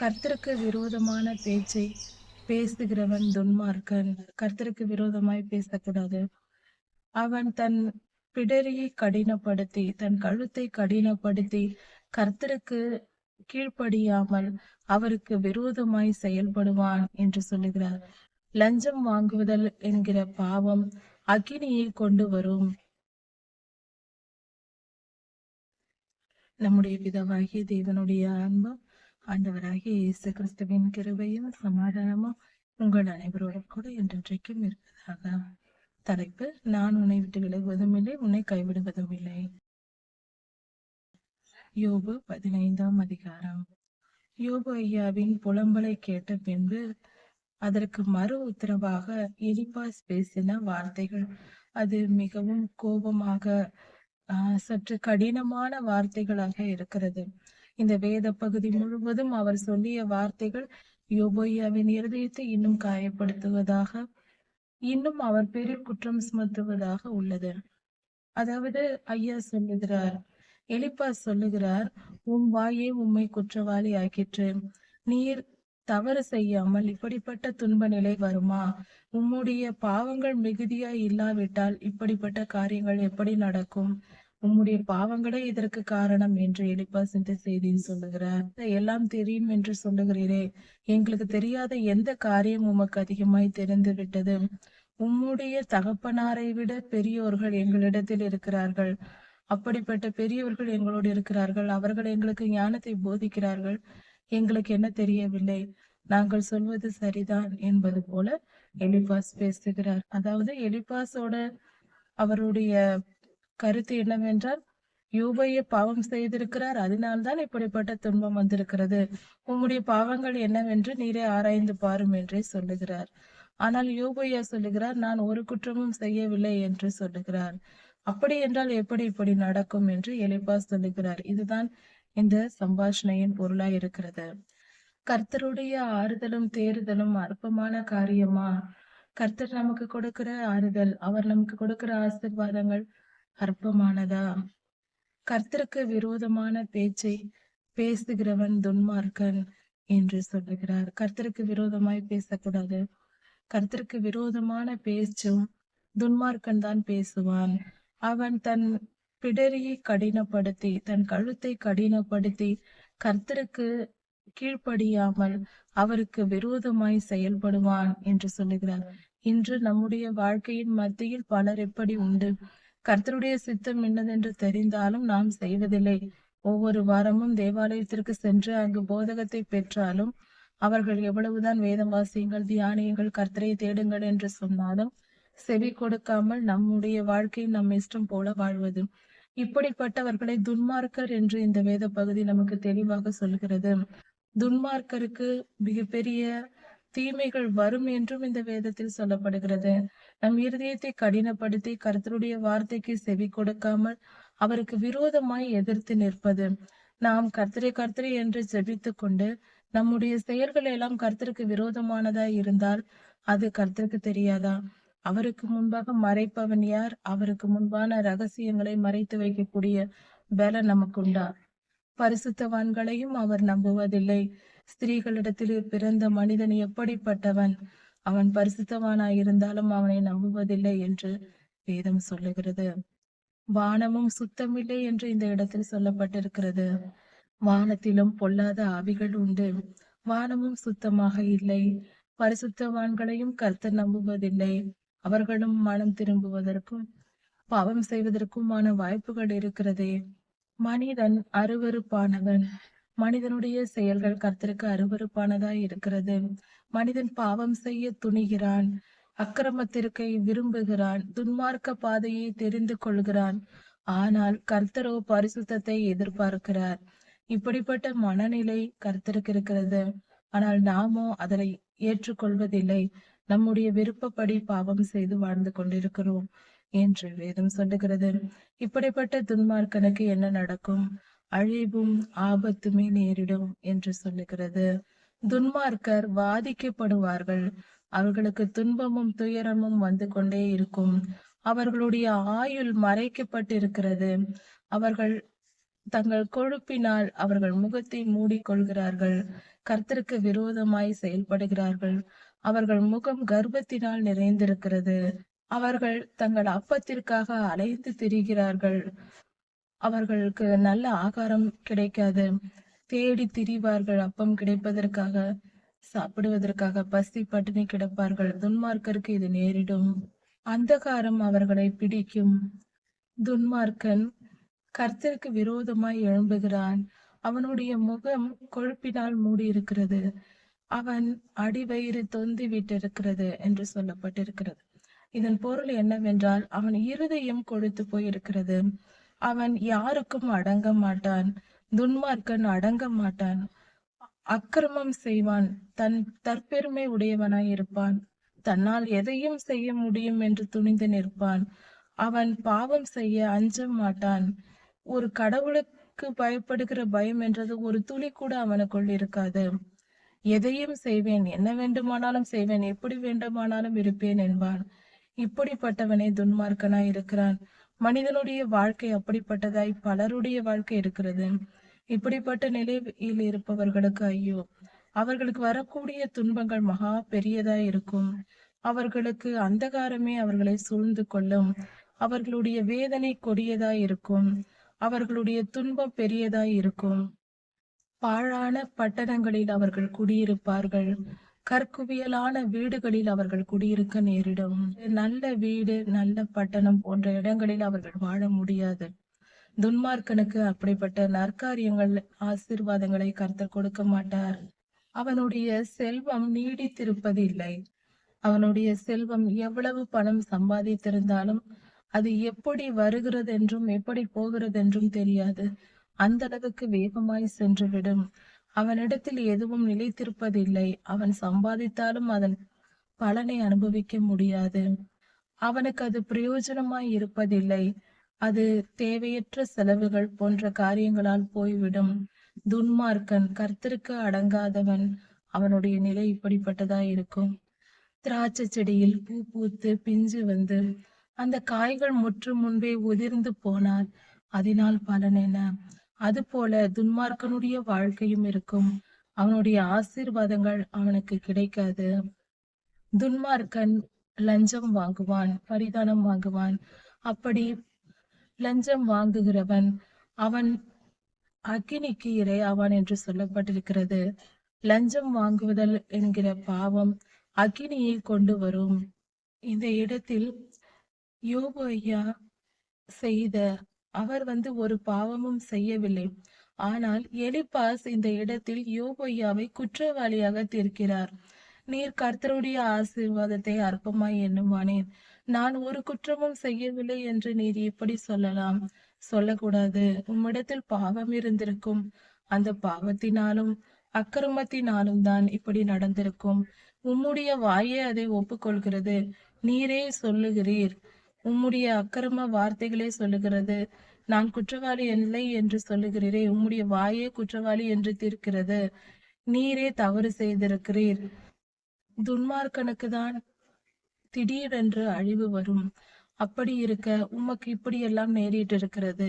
கர்த்தருக்கு விரோதமான பேச்சை பேசுகிறவன் துன்மார்க்கன். கர்த்தருக்கு விரோதமாய் பேசக்கூடாது. அவன் தன் பிடரியை கடினப்படுத்தி தன் கழுத்தை கடினப்படுத்தி கர்த்தருக்கு கீழ்ப்படியாமல் அவருக்கு விரோதமாய் செயல்படுவான் என்று சொல்லுகிறார். லஞ்சம் வாங்குவதல் என்கிற பாவம் அக்கினியை கொண்டு வரும். நம்முடைய பிதாவாகிய தேவனுடைய அன்பம் ஆண்டவராகிய இயேசு கிறிஸ்துவின் கிருபையும் சமாதானமும் உங்கள் அனைவரோடும் கூட என்றென்றைக்கும் இருப்பதாக. தலைப்பு நான் உன்னை விட்டு விலகுவதும் இல்லை உன்னை கைவிடுவதும் இல்லை. யோபு பதினைந்தாம் அதிகாரம். யோபு ஐயாவின் புலம்பலை கேட்ட பின்பு அதற்கு மறு உத்தரவாக எலிபாஸ் பேசின வார்த்தைகள். அது மிகவும் கோபமாக சற்று கடினமான வார்த்தைகளாக இருக்கிறது. இந்த வேத பகுதி முழுவதும் அவர் சொல்லிய வார்த்தைகள் யோபோயாவின் இருதயத்தை இன்னும் காயப்படுத்துவதாக இன்னும் அவர் பேரில் குற்றம் சுமத்துவதாக உள்ளது. அதாவது ஐயா சொல்லுகிறார் எலிப்பா சொல்லுகிறார் உன் வாயே உம்மை குற்றவாளி ஆக்கிற்று. நீர் தவறு செய்யாமல் இப்படிப்பட்ட துன்ப நிலை வருமா? உம்முடைய பாவங்கள் மிகுதியாய் இல்லாவிட்டால் இப்படிப்பட்ட காரியங்கள் எப்படி நடக்கும்? உம்முடைய பாவங்களே இதற்கு காரணம் என்று எலிப்பா இந்த செய்தின்னு சொல்லுகிறேன் எல்லாம் தெரியும் என்று சொல்லுகிறீரே. எங்களுக்கு தெரியாத எந்த காரியம் உமக்கு அதிகமாய் தெரிந்து விட்டது? உம்முடைய தகப்பனாரை விட பெரியோர்கள் எங்களிடத்தில் இருக்கிறார்கள். அப்படிப்பட்ட பெரியவர்கள் எங்களோடு இருக்கிறார்கள். அவர்கள் எங்களுக்கு ஞானத்தை போதிக்கிறார்கள். எங்களுக்கு என்ன தெரியவில்லை. நாங்கள் சொல்வது சரிதான் என்பது போல எலிபாஸ் பேசுகிறார். அதாவது எலிபாஸோட அவருடைய கருத்து என்னவென்றால் யூபைய பாவம் செய்திருக்கிறார். அதனால்தான் இப்படிப்பட்ட துன்பம் வந்திருக்கிறது. உம்முடைய பாவங்கள் என்னவென்று நீரே ஆராய்ந்து பாரும் என்றே சொல்லுகிறார். ஆனால் யூபையா சொல்லுகிறார் நான் ஒரு குற்றமும் செய்யவில்லை என்று சொல்லுகிறார். அப்படி என்றால் எப்படி இப்படி நடக்கும் என்று எலிபா சொல்லுகிறார். இதுதான் இந்த சம்பாஷணையின் பொருளாய் இருக்கிறது. கர்த்தருடைய ஆறுதலும் தேறுதலும் அற்பமான காரியமா? கர்த்தர் நமக்கு கொடுக்கிற ஆறுதல் அவர் நமக்கு கொடுக்கிற ஆசிர்வாதங்கள் அற்பமானதா? கர்த்தருக்கு விரோதமான பேச்சை பேசுகிறவன் துன்மார்க்கன் என்று சொல்லுகிறார். கர்த்தருக்கு விரோதமாய் பேசக்கூடாது. கர்த்தருக்கு விரோதமான பேச்சும் துன்மார்க்கன் தான் பேசுவான். அவன் தன் பிடரியை கடினப்படுத்தி தன் கழுத்தை கடினப்படுத்தி கர்த்தருக்கு கீழ்ப்படியாமல் அவருக்கு விரோதமாய் செயல்படுவான் என்று சொல்லுகிறார். இன்று நம்முடைய வாழ்க்கையின் மத்தியில் பலர் எப்படி உண்டு? கர்த்தருடைய சித்தம் என்னதென்று தெரிந்தாலும் நாம் செய்வதில்லை. ஒவ்வொரு வாரமும் தேவாலயத்திற்கு சென்று அங்கு போதகத்தை பெற்றாலும் அவர்கள் எவ்வளவுதான் வேதம் வாசியுங்கள் தியானியுங்கள் கர்த்தரை தேடுங்கள் என்று சொன்னாலும் செவி கொடுக்காமல் நம்முடைய வாழ்க்கையில் நம் இஷ்டம் போல வாழ்வது. இப்படிப்பட்டவர்களை துன்மார்க்கர் என்று இந்த வேத பகுதி நமக்கு தெளிவாக சொல்கிறது. துன்மார்க்கருக்கு மிகப்பெரிய தீமைகள் வரும் என்றும் இந்த வேதத்தில் சொல்லப்படுகிறது. நம் இருதயத்தை கடினப்படுத்தி கர்த்தருடைய வார்த்தைக்கு செவி கொடுக்காமல் அவருக்கு விரோதமாய் எதிர்த்து நிற்பது. நாம் கர்த்தரை கர்த்தரை என்று ஜெபித்து கொண்டு நம்முடைய செயல்கள் எல்லாம் கர்த்தருக்கு விரோதமானதா இருந்தால் அது கர்த்தருக்கு தெரியாதா? அவருக்கு முன்பாக மறைப்பவன் யார்? அவருக்கு முன்பான ரகசியங்களை மறைத்து வைக்கக்கூடிய வேலை நமக்கு உண்டா பரிசுத்தவான்களையும் அவர் நம்புவதில்லை. ஸ்திரீகளிடத்தில் பிறந்த மனிதன் எப்படிப்பட்டவன்? அவன் பரிசுத்தவானாய் இருந்தாலும் அவனை நம்புவதில்லை என்று வேதம் சொல்லுகிறது. வானமும் சுத்தமில்லை என்று இந்த இடத்தில் சொல்லப்பட்டிருக்கிறது. வானத்திலும் பொல்லாத ஆவிகள் உண்டு. வானமும் சுத்தமாக இல்லை. பரிசுத்தவான்களையும் கர்த்தர் நம்புவதில்லை. அவர்களும் மனம் திரும்புவதற்கும் பாவம் செய்வதற்குமான வாய்ப்புகள் இருக்கிறதே. மனிதன் அருவருப்பானவன். மனிதனுடைய செயல்கள் கர்த்தருக்கு அருவருப்பானதாய் இருக்கிறது. மனிதன் பாவம் செய்ய துணிகிறான். அக்கிரமத்திற்கை விரும்புகிறான். துன்மார்க்க பாதையை தெரிந்து கொள்கிறான். ஆனால் கர்த்தரோ பரிசுத்தத்தை எதிர்பார்க்கிறார். இப்படிப்பட்ட மனநிலை கர்த்தருக்கு இருக்கிறது. ஆனால் நாமோ அதனை ஏற்றுக்கொள்வதில்லை. நம்முடைய விருப்பப்படி பாவம் செய்து வாழ்ந்து கொண்டிருக்கிறோம் என்று வேதம் சொல்லுகிறது. இப்படிப்பட்ட துன்மார்க்கனுக்கு என்ன நடக்கும்? அழிவும் ஆபத்துமே நேரிடும் என்று சொல்லுகிறது. துன்மார்க்கர் வாதிக்கப்படுவார்கள். அவர்களுக்கு துன்பமும் துயரமும் வந்து கொண்டே இருக்கும். அவர்களுடைய ஆயுள் மறைக்கப்பட்டிருக்கிறது. அவர்கள் தங்கள் கொழுப்பினால் அவர்கள் முகத்தை மூடிக்கொள்கிறார்கள். கர்த்தருக்கு விரோதமாய் செயல்படுகிறார்கள். அவர்கள் முகம் கர்ப்பத்தினால் நிறைந்திருக்கிறது. அவர்கள் தங்கள் அப்பத்திற்காக அலைந்து திரிகிறார்கள். அவர்களுக்கு நல்ல ஆகாரம் கிடைக்காது. தேடி திரிவார்கள் அப்பம் கிடைப்பதற்காக சாப்பிடுவதற்காக பசி பட்டினி கிடப்பார்கள். துன்மார்க்கருக்கு இது நேரிடும். அந்தகாரம் அவர்களை பிடிக்கும். துன்மார்க்கன் கர்த்தருக்கு விரோதமாய் எழும்புகிறான். அவனுடைய முகம் கொழுப்பினால் மூடியிருக்கிறது. அவன் அடிவயிறு தொந்தி விட்டிருக்கிறது என்று சொல்லப்பட்டிருக்கிறது. இதன் பொருள் என்னவென்றால் அவன் இருதயம் கொழுத்து போயிருக்கிறது. அவன் யாருக்கும் அடங்க மாட்டான். துன்மார்க்கன் அடங்க மாட்டான். அக்கிரமம் செய்வான். தன் தற்பெருமை உடையவனாய் இருப்பான். தன்னால் எதையும் செய்ய முடியும் என்று துணிந்து நிற்பான். அவன் பாவம் செய்ய அஞ்ச மாட்டான். ஒரு கடவுளுக்கு பயப்படுகிற பயம் என்றது ஒரு துளி கூட அவனுக்குள் இருக்காது. எதையும் செய்வேன். என்ன வேண்டுமானாலும் செய்வேன். எப்படி வேண்டுமானாலும் இருப்பேன் என்பான். இப்படிப்பட்டவனே துன்மார்க்கனாய் இருக்கிறான். மனிதனுடைய வாழ்க்கை அப்படிப்பட்டதாய் பலருடைய வாழ்க்கை இருக்கிறது. இப்படிப்பட்ட நிலையில் இருப்பவர்களுக்கு ஐயோ அவர்களுக்கு வரக்கூடிய துன்பங்கள் மகா பெரியதாய் இருக்கும். அவர்களுக்கு அந்தகாரமே அவர்களை சூழ்ந்து கொள்ளும். அவர்களுடைய வேதனை கொடியதாய் இருக்கும். அவர்களுடைய துன்பம் பெரியதாய் இருக்கும். பாழான பட்டணங்களில் அவர்கள் குடியிருப்பார்கள். கற்குவியலான வீடுகளில் அவர்கள் குடியிருக்க நேரிடும். நல்ல வீடு நல்ல பட்டணம் போன்ற இடங்களில் அவர்கள் வாழ முடியாது. துன்மார்க்கனுக்கு அப்படிப்பட்ட நற்காரியங்கள் ஆசீர்வாதங்களை கர்த்தர் கொடுக்க மாட்டார். அவனுடைய செல்வம் நீடித்திருப்பது இல்லை அவனுடைய செல்வம் எவ்வளவு பணம் சம்பாதித்திருந்தாலும் அது எப்படி வருகிறது என்றும் எப்படி போகிறது என்றும் தெரியாது. அந்த அளவுக்கு வேகமாய் சென்றுவிடும். அவனிடத்தில் எதுவும் நிலைத்திருப்பதில்லை. அவன் சம்பாதித்தாலும் அதன் பலனை அனுபவிக்க முடியாது. அவனுக்கு அது பிரயோஜனமாய் இருப்பதில்லை. அது தேவையற்ற செலவுகள் போன்ற காரியங்களால் போய்விடும். துன்மார்க்கன் கர்த்தருக்கு அடங்காதவன். அவனுடைய நிலை இப்படிப்பட்டதா இருக்கும். திராட்சை செடியில் பூ பூத்து பிஞ்சு வந்து அந்த காய்கள் முற்று முன்பே உதிர்ந்து போனால் அதனால் பலன் என்ன? அதுபோல துன்மார்க்கனுடைய வாழ்க்கையும் இருக்கும். அவனுடைய ஆசீர்வாதங்கள் அவனுக்கு கிடைக்காது. துன்மார்க்கன் லஞ்சம் வாங்குவான் பரிதானம் வாங்குவான். அப்படி லஞ்சம் வாங்குகிறவன் அவன் அக்கினிக்கு இரையாவான் என்று சொல்லப்பட்டிருக்கிறது. லஞ்சம் வாங்குவதல் என்கிற பாவம் அக்கினியை கொண்டு வரும். இந்த இடத்தில் யோபு ஐயா செய்த அவர் வந்து ஒரு பாவமும் செய்யவில்லை. ஆனால் எலிபாஸ் இந்த இடத்தில் யோபு குற்றவாளியாக தீர்க்கிறார். நீர் கர்த்தருடைய ஆசீர்வாதத்தை அற்பமாய் எண்ணுவானேன். நான் ஒரு குற்றமும் செய்யவில்லை என்று நீர் எப்படி சொல்லலாம். சொல்லக்கூடாது. உம்மிடத்தில் பாவம் இருந்திருக்கும். அந்த பாவத்தினாலும் அக்கிரமத்தினாலும் தான் இப்படி நடந்திருக்கும். உம்முடைய வாயே அதை ஒப்புக்கொள்கிறது. நீரே சொல்லுகிறீர். உம்முடைய அக்கிரம வார்த்தைகளே சொல்லுகிறது. நான் குற்றவாளி இல்லை என்று சொல்லுகிறீரே உம்முடைய வாயே குற்றவாளி என்று தீர்க்கிறது. நீரே தவறு செய்திருக்கிறீர். துன்மார்க்கனுக்கு தான் திடீரென்று அழிவு வரும். அப்படி இருக்க உமக்கு இப்படி எல்லாம் நேரிட்டு இருக்கிறது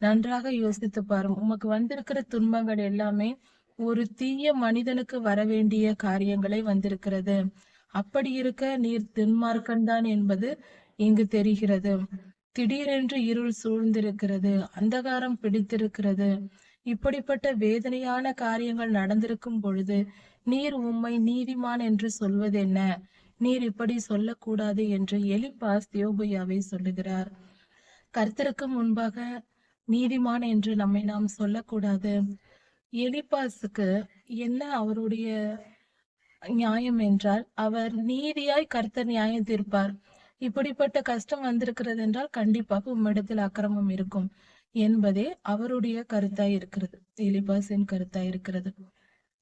நன்றாக யோசித்து பாரும். உமக்கு வந்திருக்கிற துன்பங்கள் எல்லாமே ஒரு தீய மனிதனுக்கு வர வேண்டிய காரியங்களை வந்திருக்கிறது. அப்படி இருக்க நீர் துன்மார்க்கன் தான் என்பது இங்கு தெரிகிறது. திடீரென்று இருள் சூழ்ந்திருக்கிறது. அந்தகாரம் பிடித்திருக்கிறது. இப்படிப்பட்ட வேதனையான காரியங்கள் நடந்திருக்கும் பொழுது நீர் உம்மை நீதிமான் என்று சொல்வதென்ன? நீர் இப்படி சொல்லக்கூடாது என்று எலிபாஸ் யோபுயாவை சொல்லுகிறார். கர்த்தருக்கு முன்பாக நீதிமான் என்று நம்மை நாம் சொல்லக்கூடாது எலிபாஸுக்கு என்ன அவருடைய நியாயம் என்றால் அவர் நீதியாய் கர்த்தர் நியாயம் தீர்ப்பார் இப்படிப்பட்ட கஷ்டம் வந்திருக்கிறது என்றால் கண்டிப்பாக உம்மிடத்தில் அக்கிரமம் இருக்கும் என்பதே அவருடைய கருத்தாய் இருக்கிறது. எலிபாஸின் கருத்தாய் இருக்கிறது.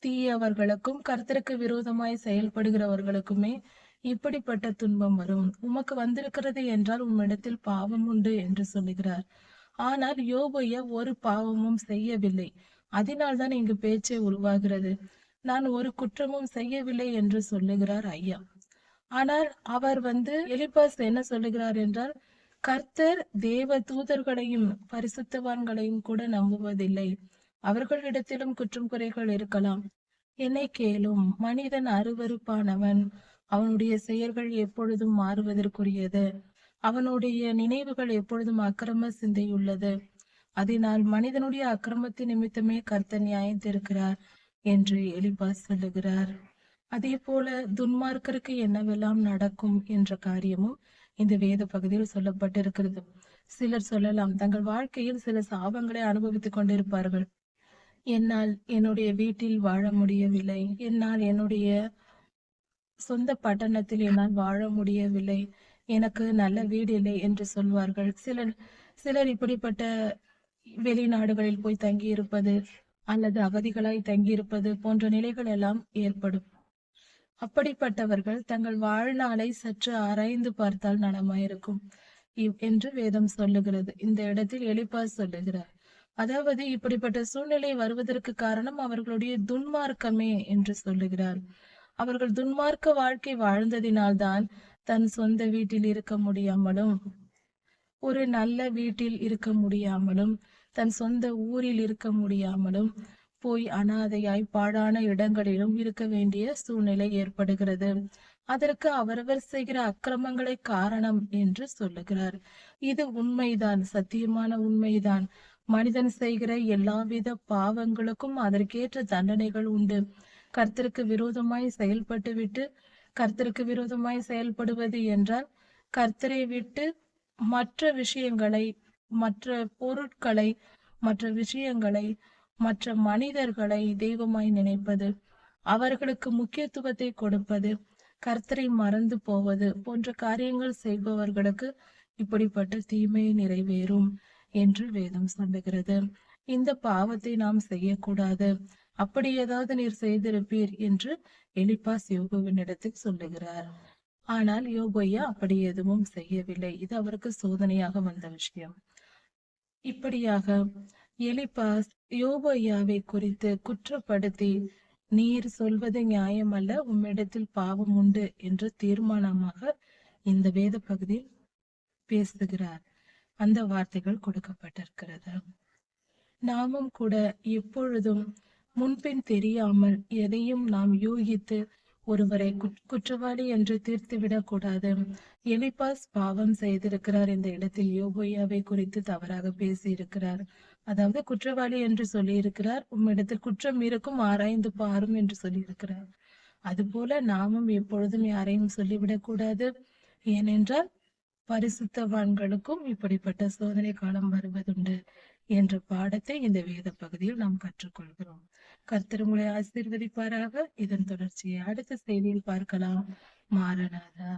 தீயவர்களுக்கும் கர்த்தருக்கு விரோதமாய் செயல்படுகிறவர்களுக்குமே இப்படிப்பட்ட துன்பம் வரும். உமக்கு வந்திருக்கிறது என்றால் உம்மிடத்தில் பாவம் உண்டு என்று சொல்லுகிறார். ஆனால் யோபையா ஒரு பாவமும் செய்யவில்லை. அதனால்தான் இங்கு பேச்சே உருவாகிறது. நான் ஒரு குற்றமும் செய்யவில்லை என்று சொல்லுகிறார் ஐயா. ஆனால் அவர் வந்து எலிபாஸ் என்ன சொல்லுகிறார் என்றால் கர்த்தர் தேவ தூதர்களையும் பரிசுத்தவான்களையும் கூட நம்புவதில்லை. அவர்களிடத்திலும் குற்றம் குறைகள் இருக்கலாம். என்னை கேளும் மனிதன் அருவருப்பானவன். அவனுடைய செயல்கள் எப்பொழுதும் மாறுவதற்குரியது. அவனுடைய நினைவுகள் எப்பொழுதும் அக்கிரம சிந்தையுள்ளது. அதனால் மனிதனுடைய அக்கிரமத்தின் நிமித்தமே கர்த்தர் நியாயத்திருக்கிறார் என்று எலிபாஸ் சொல்லுகிறார். அதே போல துன்மார்க்கருக்கு என்னவெல்லாம் நடக்கும் என்ற காரியமும் இந்த வேத பகுதியில் சொல்லப்பட்டிருக்கிறது. சிலர் சொல்லலாம் தங்கள் வாழ்க்கையில் சில சாபங்களை அனுபவித்துக் கொண்டிருப்பார்கள். என்னால் என்னுடைய வீட்டில் வாழ முடியவில்லை. என்னால் என்னுடைய சொந்த பட்டணத்தில் என்னால் வாழ முடியவில்லை. எனக்கு நல்ல வீடு இல்லை என்று சொல்வார்கள். சிலர் சிலர் இப்படிப்பட்ட வெளிநாடுகளில் போய் தங்கியிருப்பது அல்லது அகதிகளாய் தங்கியிருப்பது போன்ற நிலைகள் எல்லாம் ஏற்படும். அப்படிப்பட்டவர்கள் தங்கள் வாழ்நாளை சற்று ஆராய்ந்து பார்த்தால் நலமாயிருக்கும். என்று வேதம் சொல்லுகிறது. இந்த இடத்தில் எலிப்பா சொல்லுகிறார். அதாவது இப்படிப்பட்ட சூழ்நிலை வருவதற்கு காரணம் அவர்களுடைய துன்மார்க்கமே என்று சொல்லுகிறார். அவர்கள் துன்மார்க்க வாழ்க்கை வாழ்ந்ததினால்தான் தன் சொந்த வீட்டில் இருக்க முடியாமலும் ஒரு நல்ல வீட்டில் இருக்க முடியாமலும் தன் சொந்த ஊரில் இருக்க முடியாமலும் போய் அனாதையாய் பாழான இடங்களிலும் இருக்க வேண்டிய சூழ்நிலை ஏற்படுகிறது. அதற்கு அவரவர் செய்கிற அக்கிரமங்களை காரணம் என்று சொல்லுகிறார். இது உண்மைதான் சத்தியமான உண்மைதான். மனிதன் செய்கிற எல்லாவித பாவங்களுக்கும் அதற்கேற்ற தண்டனைகள் உண்டு. கர்த்தருக்கு விரோதமாய் செயல்பட்டு விட்டு கர்த்தருக்கு விரோதமாய் செயல்படுவது என்றால் கர்த்தரை விட்டு மற்ற விஷயங்களை மற்ற பொருட்களை மற்ற விஷயங்களை மற்ற மனிதர்களை தெய்வமாய் நினைப்பது அவர்களுக்கு முக்கியத்துவத்தை கொடுப்பது கர்த்தரை மறந்து போவது போன்ற காரியங்கள் செய்பவர்களுக்கு இப்படிப்பட்ட தீமை நிறைவேறும் என்று வேதம் சொல்லுகிறது. இந்த பாவத்தை நாம் செய்யக்கூடாது. அப்படி ஏதாவது நீர் செய்திருப்பீர் என்று எலிப்பாஸ் யோகுவினிடத்தில் சொல்லுகிறார். ஆனால் யோகையா அப்படி எதுவும் செய்யவில்லை. இது அவருக்கு சோதனையாக வந்த விஷயம். இப்படியாக எலிபாஸ் யோபையாவை குறித்து குற்றப்படுத்தி நீர் சொல்வது நியாயமல்ல உம்மிடத்தில் பாவம் உண்டு என்று தீர்மானமாக இந்த வேத பகுதியில் பேசுகிறார். அந்த வார்த்தைகள் கொடுக்கப்பட்டிருக்கிறது. நாமும் கூட எப்பொழுதும் முன்பின் தெரியாமல் எதையும் நாம் யூகித்து ஒருவரை குற்றவாளி என்று தீர்த்துவிடக் கூடாது. எலிபாஸ் பாவம் செய்திருக்கிறார். இந்த இடத்தில் யோபோயாவை குறித்து தவறாக பேசியிருக்கிறார். அதாவது குற்றவாளி என்று சொல்லியிருக்கிறார். உம்மிடத்தில் குற்றம் இருக்கும் ஆராய்ந்து பாரும் என்று சொல்லியிருக்கிறார். அதுபோல நாமும் எப்பொழுதும் யாரையும் சொல்லிவிடக் கூடாது ஏனென்றால் பரிசுத்தவான்களுக்கும் இப்படிப்பட்ட சோதனை காலம் வருவதுண்டு என்ற பாடத்தை இந்த வேத பகுதியில் நாம் கற்றுக்கொள்கிறோம். கர்த்தர் உங்களை ஆசீர்வதிப்பாராக. இதன் தொடர்ச்சியை அடுத்த செய்தியில் பார்க்கலாம். மாறனாதா.